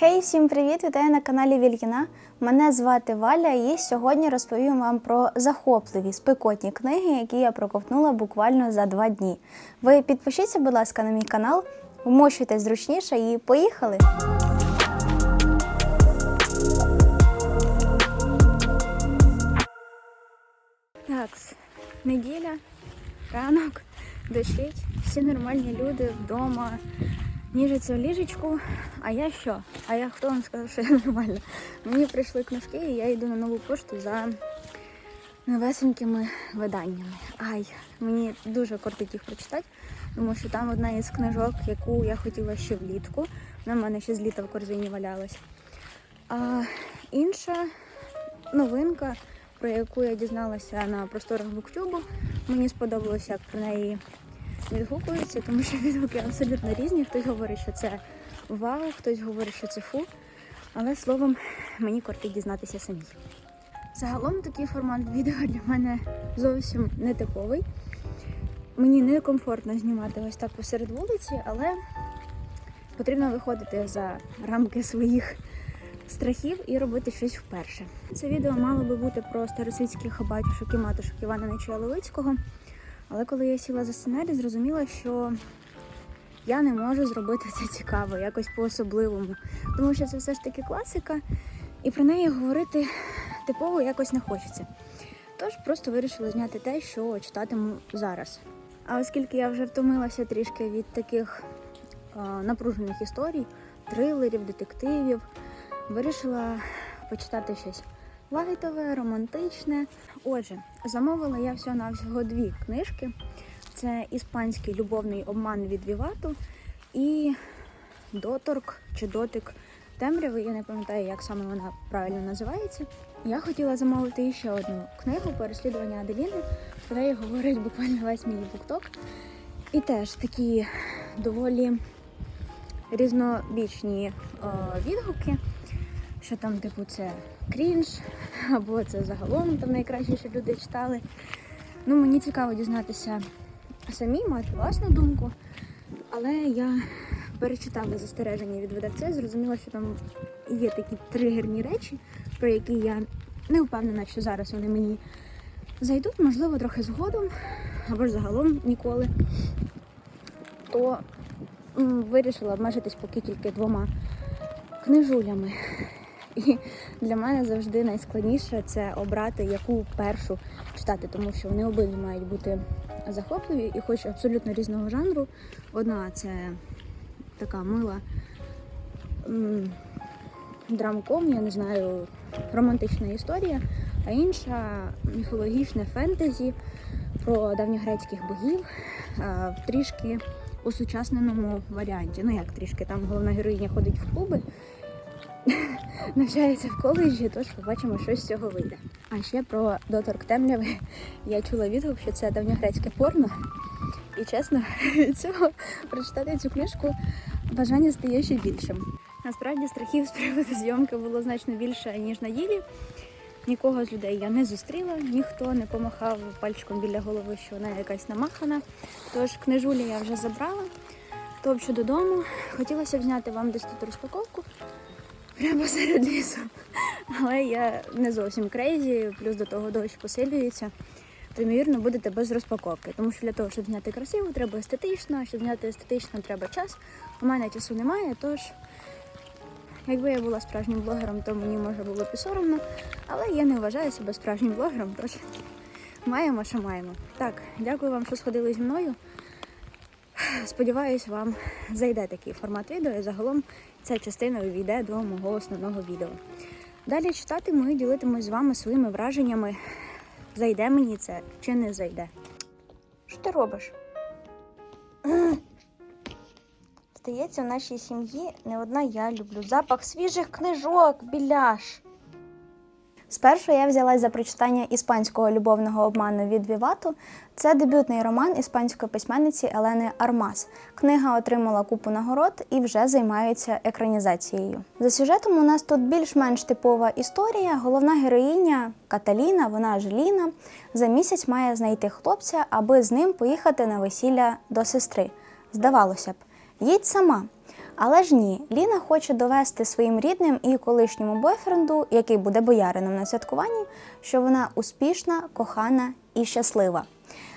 Хей, всім привіт! Вітаю на каналі Вільїна. Мене звати Валя, і сьогодні розповім вам про захопливі спекотні книги, які я проковтнула буквально за два дні. Ви підпишіться, будь ласка, на мій канал, вмощуйтесь зручніше і поїхали! Так, неділя, ранок, дощить, всі нормальні люди вдома ніжаться в ліжечку. А я що? А я хто вам сказав, що я нормальна? Мені прийшли книжки, і я йду на нову пошту за новесенькими виданнями. Ай, мені дуже кортить їх прочитати, тому що там одна із книжок, яку я хотіла ще влітку. Вона в мене ще з літа в корзині валялась. А інша новинка, про яку я дізналася на просторах буктюбу, мені сподобалося, як про неї відгукуються, тому що відгуки абсолютно різні. Хтось говорить, що це вау, хтось говорить, що це фу. Але словом, мені кортить дізнатися самі. Загалом такий формат відео для мене зовсім не типовий. Мені некомфортно знімати ось так посеред вулиці, але потрібно виходити за рамки своїх страхів і робити щось вперше. Це відео мало би бути про старосвітських батюшок і матушок Івана Нечуя Левицького. Але коли я сіла за сценарій, зрозуміла, що я не можу зробити це цікаво, якось по-особливому. Тому що це все ж таки класика, і про неї говорити типово якось не хочеться. Тож просто вирішила зняти те, що читатиму зараз. А оскільки я вже втомилася трішки від таких а, напружених історій, трилерів, детективів, вирішила почитати щось лайтове, романтичне. Отже, замовила я всього-навсього дві книжки. Це іспанський любовний обман від Вівату і доторк чи дотик темряви. Я не пам'ятаю, як саме вона правильно називається. Я хотіла замовити ще одну книгу переслідування Аделіни. Про неї говорить буквально весь мій букток. І теж такі доволі різнобічні о, відгуки що там, типу, це крінж, або це загалом там найкраще, що люди читали. Ну, мені цікаво дізнатися самі, мати власну думку. Але я перечитала застереження від видавця, зрозуміла, що там є такі тригерні речі, про які я не впевнена, що зараз вони мені зайдуть, можливо, трохи згодом, або ж загалом ніколи. То вирішила обмежитись поки тільки двома книжулями. І для мене завжди найскладніше це обрати яку першу читати, тому що вони обидві мають бути захопливі і хоч абсолютно різного жанру. Одна це така мила драмком, я не знаю, романтична історія, а інша міфологічне фентезі про давньогрецьких богів в трішки усучасненому варіанті. Ну як трішки, там головна героїня ходить в клуби навчається в коледжі, тож побачимо, що з цього вийде. А ще про доторк темряви я чула відгук, що це давньогрецьке порно. І чесно, від цього прочитати цю книжку бажання стає ще більшим. Насправді страхів з приводу зйомки було значно більше, ніж на ділі. Нікого з людей я не зустріла, ніхто не помахав пальчиком біля голови, що вона якась намахана. Тож книжулі я вже забрала. Топчу додому. Хотілося б зняти вам десь тут розпаковку прямо серед лісу. Але я не зовсім крейзі, плюс до того дощ посилюється. То, ймовірно, будете без розпаковки. Тому що для того, щоб зняти красиво, треба естетично, щоб зняти естетично, треба час. У мене часу немає, тож, якби я була справжнім блогером, то мені може було б і соромно. Але я не вважаю себе справжнім блогером, тож маємо, що маємо. Так, дякую вам, що сходили зі мною. Сподіваюсь, вам зайде такий формат відео і загалом ця частина увійде до мого основного відео. Далі читатиму і ділитимусь з вами своїми враженнями. Зайде мені це чи не зайде. Що ти робиш? Здається, в нашій сім'ї не одна я люблю запах свіжих книжок, біляш. Спершу я взялась за прочитання іспанського любовного обману від Вівату. Це дебютний роман іспанської письменниці Елени Армас. Книга отримала купу нагород і вже займаються екранізацією. За сюжетом у нас тут більш-менш типова історія. Головна героїня Каталіна, вона ж Ліна, за місяць має знайти хлопця, аби з ним поїхати на весілля до сестри. Здавалося б, їдь сама. Але ж ні, Ліна хоче довести своїм рідним і колишньому бойфренду, який буде боярином на святкуванні, що вона успішна, кохана і щаслива.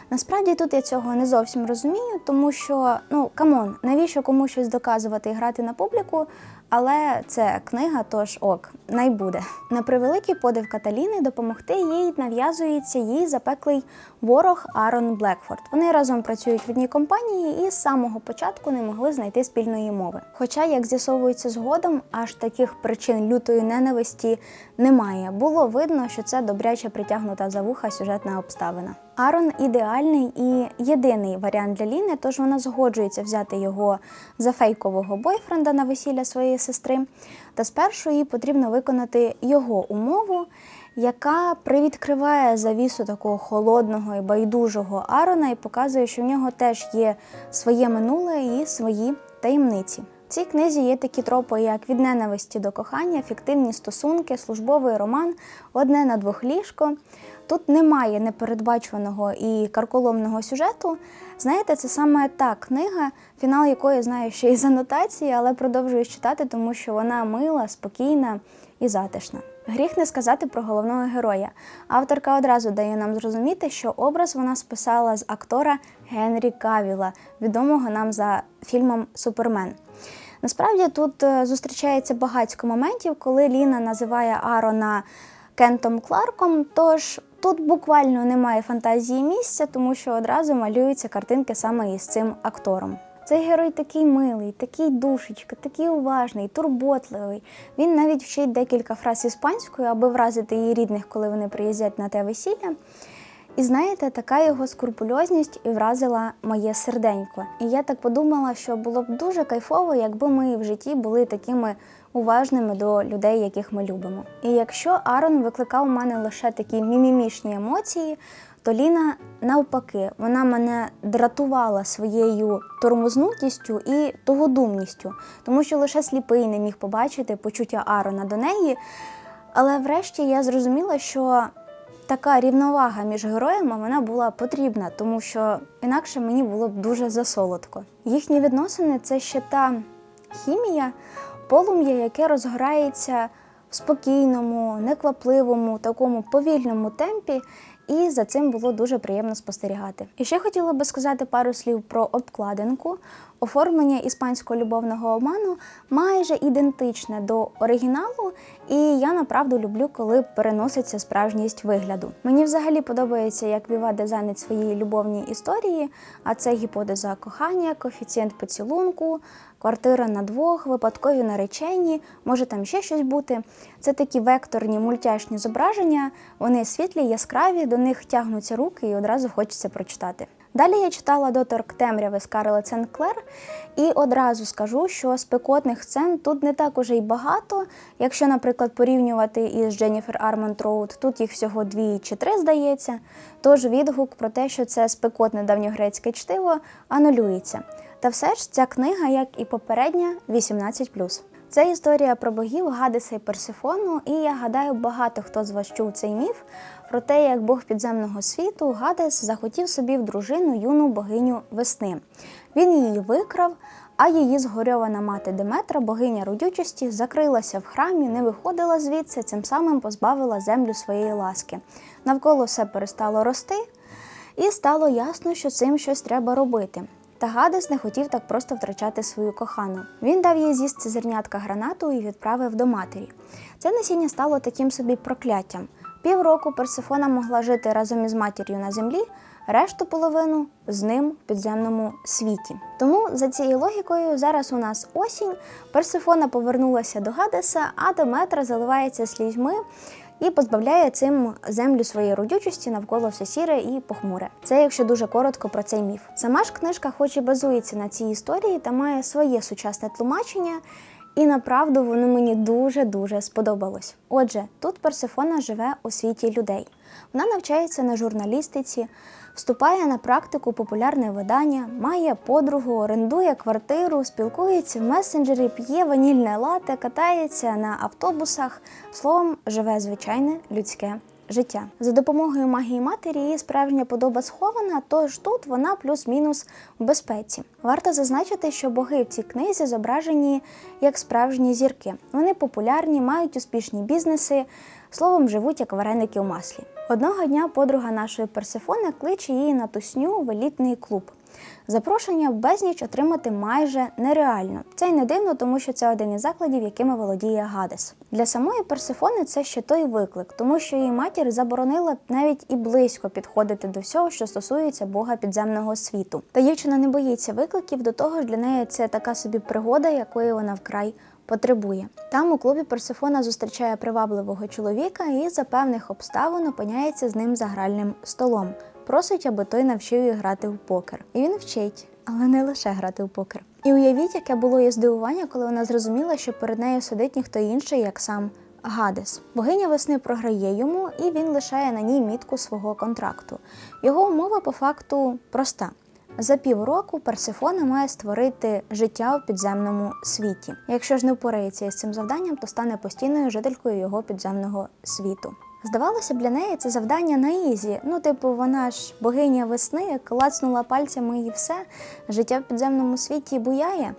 Насправді тут я цього не зовсім розумію, тому що ну камон, навіщо комусь щось доказувати і грати на публіку? Але це книга, тож ок, най буде. На превеликий подив Каталіни допомогти їй нав'язується її запеклий ворог Арон Блекфорд. Вони разом працюють в одній компанії і з самого початку не могли знайти спільної мови. Хоча, як з'ясовується згодом, аж таких причин лютої ненависті немає. Було видно, що це добряче притягнута за вуха сюжетна обставина. Арон ідеальний і єдиний варіант для Ліни, тож вона згоджується взяти його за фейкового бойфренда на весілля своєї сестри. Та спершу їй потрібно виконати його умову, яка привідкриває завісу такого холодного і байдужого Арона і показує, що в нього теж є своє минуле і свої таємниці. В цій книзі є такі тропи, як від ненависті до кохання, фіктивні стосунки, службовий роман, одне на двох ліжко. Тут немає непередбачуваного і карколомного сюжету. Знаєте, це саме та книга, фінал якої знаю ще із анотації, але продовжую читати, тому що вона мила, спокійна і затишна. Гріх не сказати про головного героя. Авторка одразу дає нам зрозуміти, що образ вона списала з актора Генрі Кавіла, відомого нам за фільмом Супермен. Насправді тут е, зустрічається багатько моментів, коли Ліна називає Арона Кентом Кларком. Тож тут буквально немає фантазії місця, тому що одразу малюються картинки саме із цим актором. Цей герой такий милий, такий душечка, такий уважний, турботливий. Він навіть вчить декілька фраз іспанською, аби вразити її рідних, коли вони приїздять на те весілля. І знаєте, така його скрупульозність і вразила моє серденько. І я так подумала, що було б дуже кайфово, якби ми в житті були такими уважними до людей, яких ми любимо. І якщо Арон викликав у мене лише такі мімімішні емоції, то Ліна навпаки, вона мене дратувала своєю тормознутістю і тугодумністю, тому що лише сліпий не міг побачити почуття Арона до неї. Але врешті я зрозуміла, що така рівновага між героями вона була потрібна, тому що інакше мені було б дуже засолодко. Їхні відносини це ще та хімія, полум'я, яке розгорається в спокійному, неквапливому, такому повільному темпі. І за цим було дуже приємно спостерігати. І ще хотіла би сказати пару слів про обкладинку. Оформлення іспанського любовного оману майже ідентичне до оригіналу, і я направду люблю, коли переноситься справжність вигляду. Мені взагалі подобається, як Віва дизайнить свої любовні історії, а це гіпотеза кохання, коефіцієнт поцілунку, квартира на двох, випадкові наречені, може там ще щось бути. Це такі векторні мультяшні зображення, вони світлі, яскраві, до них тягнуться руки і одразу хочеться прочитати. Далі я читала доторк темряви Скарлет Сенклер, і одразу скажу, що спекотних сцен тут не так уже й багато. Якщо, наприклад, порівнювати із Дженніфер Армонд Роуд, тут їх всього дві чи три, здається. Тож відгук про те, що це спекотне давньогрецьке чтиво, анулюється. Та все ж ця книга, як і попередня, 18+. Це історія про богів Гадеса і Персифону, і я гадаю, багато хто з вас чув цей міф про те, як Бог підземного світу Гадес захотів собі в дружину юну богиню весни. Він її викрав, а її згорьована мати Деметра, богиня родючості, закрилася в храмі, не виходила звідси, цим самим позбавила землю своєї ласки. Навколо все перестало рости, і стало ясно, що цим щось треба робити. Та Гадес не хотів так просто втрачати свою кохану. Він дав їй з'їсти зернятка гранату і відправив до матері. Це насіння стало таким собі прокляттям. Півроку Персифона могла жити разом із матір'ю на землі, решту половину з ним в підземному світі. Тому за цією логікою зараз у нас осінь. Персифона повернулася до Гадеса, а Деметра заливається слізьми і позбавляє цим землю своєї родючості навколо все сіре і похмуре. Це якщо дуже коротко про цей міф. Сама ж книжка, хоч і базується на цій історії, та має своє сучасне тлумачення. І направду воно мені дуже-дуже сподобалось. Отже, тут Персифона живе у світі людей. Вона навчається на журналістиці, вступає на практику популярне видання, має подругу, орендує квартиру, спілкується в месенджері, п'є ванільне лате, катається на автобусах. Словом, живе звичайне людське життя. За допомогою магії матері її справжня подоба схована, тож тут вона плюс-мінус в безпеці. Варто зазначити, що боги в цій книзі зображені як справжні зірки. Вони популярні, мають успішні бізнеси, словом, живуть як вареники в маслі. Одного дня подруга нашої Персифони кличе її на тусню в елітний клуб. Запрошення безніч отримати майже нереально. Це й не дивно, тому що це один із закладів, якими володіє Гадес. Для самої Персифони це ще той виклик, тому що її матір заборонила навіть і близько підходити до всього, що стосується Бога підземного світу. Та дівчина не боїться викликів, до того ж для неї це така собі пригода, якої вона вкрай потребує. Там у клубі Персифона зустрічає привабливого чоловіка і за певних обставин опиняється з ним за гральним столом. Просить, аби той навчив її грати в покер. І він вчить, але не лише грати в покер. І уявіть, яке було її здивування, коли вона зрозуміла, що перед нею сидить ніхто інший, як сам Гадес. Богиня весни програє йому, і він лишає на ній мітку свого контракту. Його умова по факту проста. За півроку Персифона має створити життя у підземному світі. Якщо ж не впорається із цим завданням, то стане постійною жителькою його підземного світу. Здавалося б, для неї це завдання на ізі. Ну, типу, вона ж богиня весни, клацнула пальцями і все. Життя в підземному світі буяє.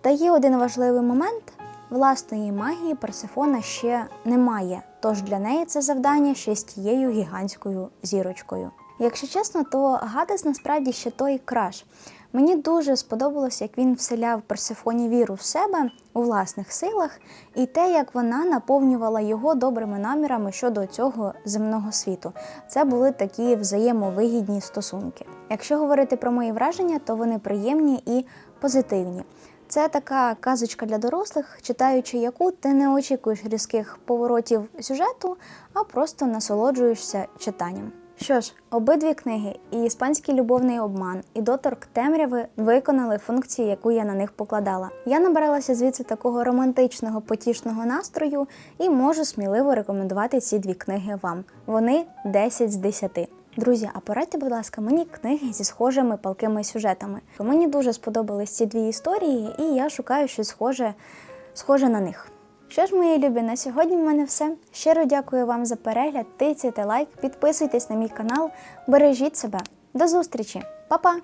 Та є один важливий момент: власної магії Персифона ще немає. Тож для неї це завдання ще з тією гігантською зірочкою. Якщо чесно, то Гадес насправді ще той краш. Мені дуже сподобалось, як він вселяв Персифоні віру в себе у власних силах, і те, як вона наповнювала його добрими намірами щодо цього земного світу. Це були такі взаємовигідні стосунки. Якщо говорити про мої враження, то вони приємні і позитивні. Це така казочка для дорослих, читаючи яку ти не очікуєш різких поворотів сюжету, а просто насолоджуєшся читанням. Що ж, обидві книги, і іспанський любовний обман, і доторк темряви виконали функцію, яку я на них покладала. Я набиралася звідси такого романтичного, потішного настрою і можу сміливо рекомендувати ці дві книги вам. Вони 10 з 10. Друзі, а порадьте, будь ласка, мені книги зі схожими палкими сюжетами. Мені дуже сподобались ці дві історії, і я шукаю щось схоже, схоже на них. Що ж, мої любі, на сьогодні в мене все. Щиро дякую вам за перегляд. Тицяйте лайк, підписуйтесь на мій канал, бережіть себе. До зустрічі, Па-па!